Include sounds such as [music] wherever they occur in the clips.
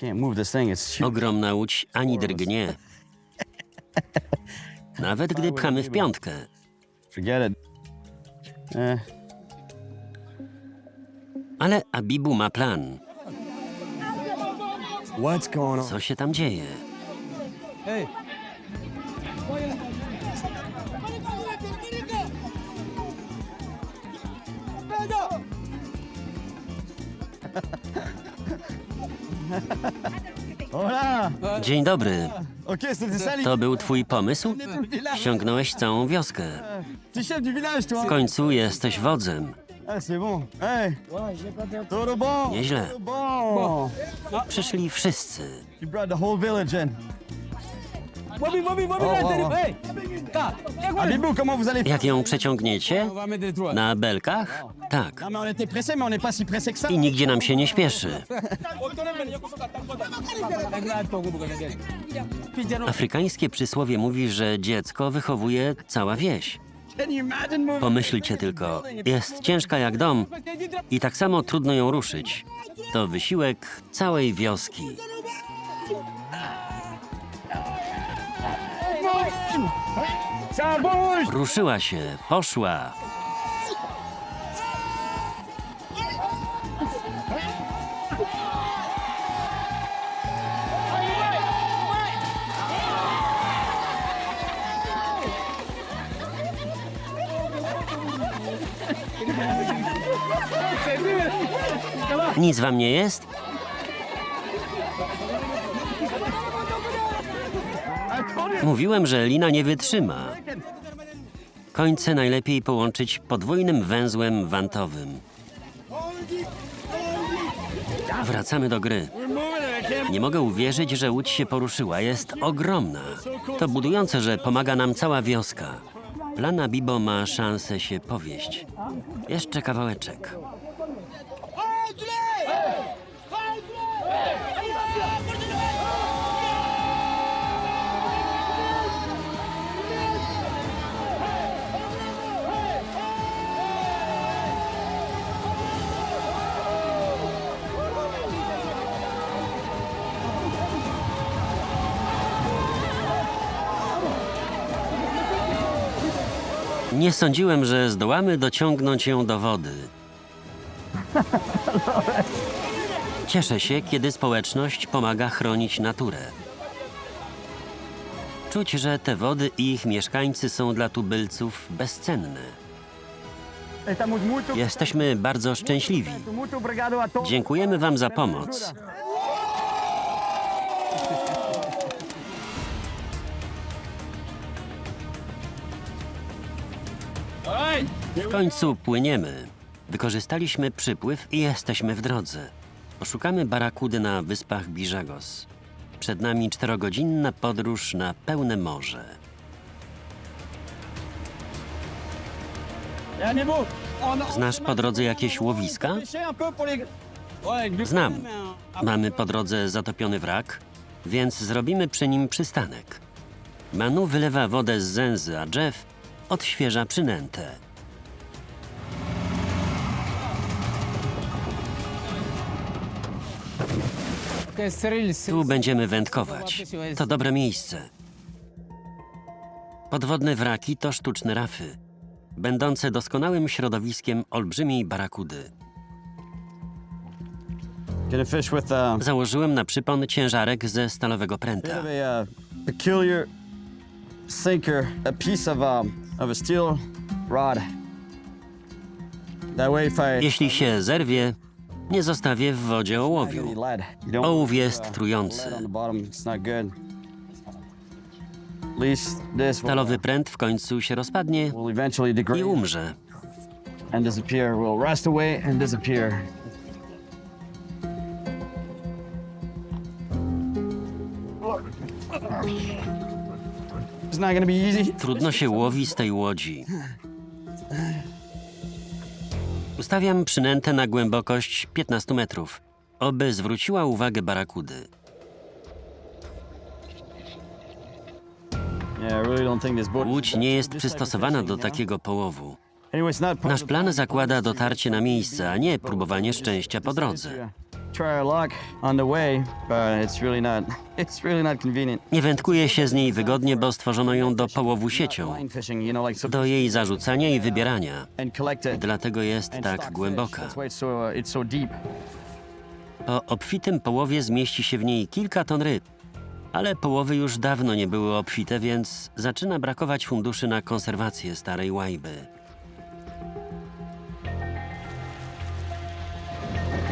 Can't move this thing. It's huge. Ogromna łódź ani drgnie. Nawet gdy pchamy w piątkę. Forget it. Eh, Ale Abibu ma plan. What's going on? Co się tam dzieje? [laughs] Hola! Dzień dobry. Ok, To był twój pomysł? village. Ściągnąłeś całą wioskę. T'es chef du village, toi. W końcu jesteś wodzem. Ah, c'est bon. Hey. Todo bon. Nieźle. Bon. Przyszli wszyscy. You brought the whole village in. Bobby, Bobby, Bobby, là, wow, t'es- wow. hey, ta, tiens, quoi, Abibou, comment vous allez faire Jak ją przeciągniecie? Na belkach? Tak. Non, mais on était pressés, mais on n'est pas si pressés que ça. I nigdzie nam się nie śpieszy. Afrykańskie przysłowie mówi, że dziecko wychowuje cała wieś. Can you imagine moving? Pomyślcie tylko, jest ciężka jak dom i tak samo trudno ją ruszyć. To wysiłek całej wioski. Bouge! Ruszyła się, poszła. Nic wam nie jest? Mówiłem, że lina nie wytrzyma. Końce najlepiej połączyć podwójnym węzłem wantowym. Wracamy do gry. Nie mogę uwierzyć, że łódź się poruszyła. Jest ogromna. To budujące, że pomaga nam cała wioska. Plana Bibo ma szansę się powieść. Jeszcze kawałeczek. Nie sądziłem, że zdołamy dociągnąć ją do wody. Cieszę się, kiedy społeczność pomaga chronić naturę. Czuć, że te wody i ich mieszkańcy są dla tubylców bezcenne. Jesteśmy bardzo szczęśliwi. Dziękujemy Wam za pomoc. W końcu płyniemy. Wykorzystaliśmy przypływ i jesteśmy w drodze. Poszukamy barakudy na wyspach Bijagos. Przed nami czterogodzinna podróż na pełne morze. Znasz po drodze jakieś łowiska? Znam. Mamy po drodze zatopiony wrak, więc zrobimy przy nim przystanek. Manu wylewa wodę z zęzy, a Jeff odświeża przynętę. Tu będziemy wędkować. To dobre miejsce. Podwodne wraki to sztuczne rafy, będące doskonałym środowiskiem olbrzymiej barakudy. Get a fish with uh, Założyłem na przypon ciężarek ze stalowego bit pręta. of a uh, peculiar sinker, a piece of um, of a steel rod. That way, if I Jeśli się zerwie, nie zostawię w wodzie ołowiu. Ołów jest trujący. Stalowy pręt w końcu się rozpadnie i umrze. Trudno się łowi z tej łodzi. Ustawiam przynętę na głębokość 15 metrów, oby zwróciła uwagę barakudy. Łódź nie jest przystosowana do takiego połowu. Nasz plan zakłada dotarcie na miejsce, a nie próbowanie szczęścia po drodze. Try our luck on the way, but it's really not. [laughs] It's really not convenient. Nie wędkuje się z niej wygodnie, bo stworzono ją do połowu siecią, do jej zarzucania i wybierania. Dlatego jest tak głęboka. Uh. Po obfitym połowie zmieści się w niej kilka ton ryb. Ale połowy już dawno nie były obfite, więc zaczyna brakować funduszy na konserwację starej łajby.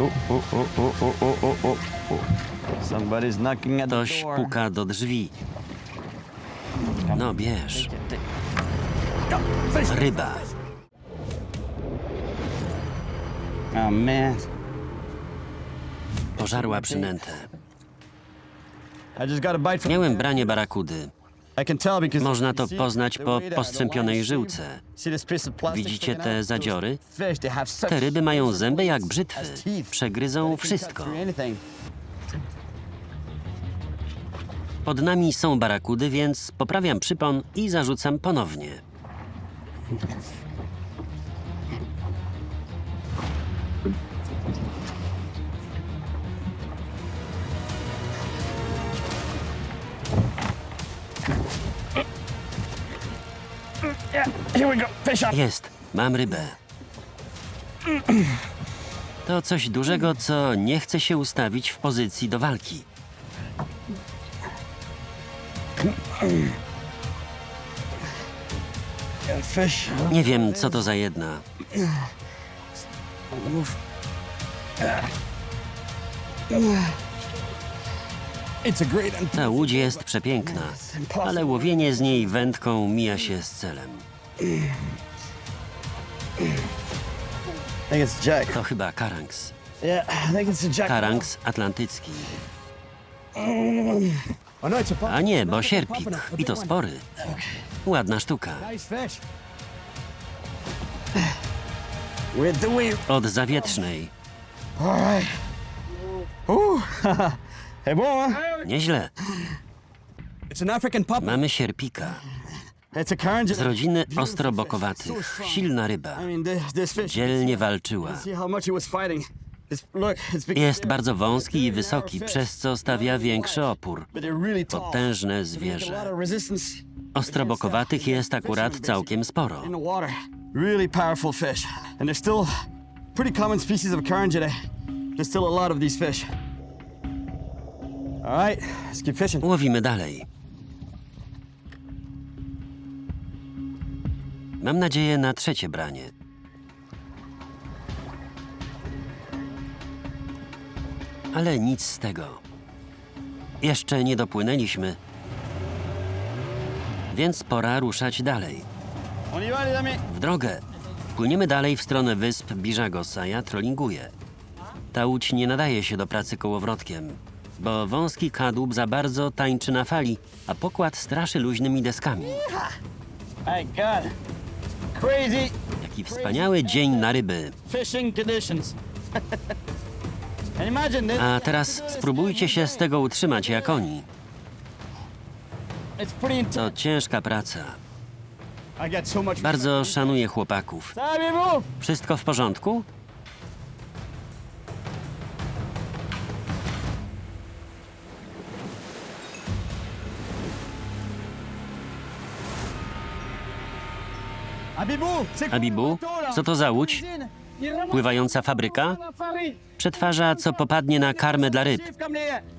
Oh, oh, oh, oh, oh, oh, oh, oh, oh. Somebody's knocking at the Ktoś door. puka do drzwi. No bierz. Ryba. Oh man, Pożarła przynętę. I just got a bite from. Miałem branie barakudy. Można to poznać po postrzępionej żyłce. Widzicie te zadziory? Te ryby mają zęby jak brzytwy. Przegryzą wszystko. Pod nami są barakudy, więc poprawiam przypon i zarzucam ponownie. Here we go, fish up. Jest, mam rybę. To coś dużego, co nie chce się ustawić w pozycji do walki. Fish. Nie wiem, co to za jedna. It's a great and Ta łódź jest przepiękna, ale łowienie z niej wędką mija się z celem. I think it's Jack. To chyba karangs. Yeah, I think it's a Jack. Karangs atlantycki. Oh no, it's a nie, bo sierpik. I to spory. Ładna sztuka. Nice fish. With the wheel. Od zawietrznej. All right. Ooh. [laughs] hey, boy. Nieźle. It's an African pup. Mamy sierpika. Z rodziny ostrobokowatych. Silna ryba. Dzielnie walczyła. Jest bardzo wąski i wysoki, przez co stawia większy opór. Potężne zwierzę. Ostrobokowatych jest akurat całkiem sporo. Łowimy dalej. Mam nadzieję na trzecie branie. Ale nic z tego. Jeszcze nie dopłynęliśmy. Więc pora ruszać dalej. W drogę. Płyniemy dalej w stronę wysp Biżagos, a ja trollinguję. Ta łódź nie nadaje się do pracy kołowrotkiem, bo wąski kadłub za bardzo tańczy na fali, a pokład straszy luźnymi deskami. God. Jaki wspaniały dzień na ryby. A teraz spróbujcie się z tego utrzymać jak oni. To ciężka praca. Bardzo szanuję chłopaków. Wszystko w porządku? Abibu, co to za łódź? Pływająca fabryka? Przetwarza, co popadnie na karmę dla ryb.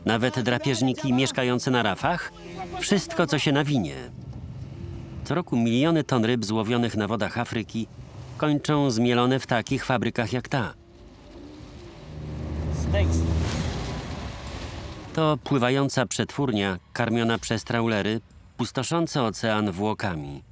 Nawet drapieżniki mieszkające na rafach? Wszystko, co się nawinie. Co roku miliony ton ryb złowionych na wodach Afryki kończą zmielone w takich fabrykach jak ta. To pływająca przetwórnia karmiona przez trawlery, pustoszące ocean włokami.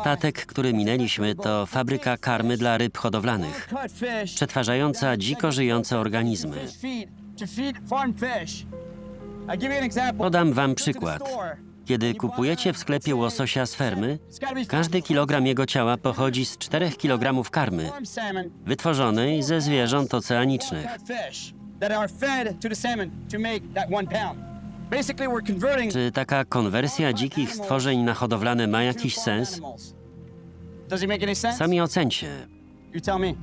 Statek, który minęliśmy, to fabryka karmy dla ryb hodowlanych, przetwarzająca dziko żyjące organizmy. Podam wam przykład. Kiedy kupujecie w sklepie łososia z fermy, każdy kilogram jego ciała pochodzi z 4 kg karmy, wytworzonej ze zwierząt oceanicznych. Czy taka konwersja dzikich stworzeń na hodowlane ma jakiś sens? Sami ocencie. You tell me.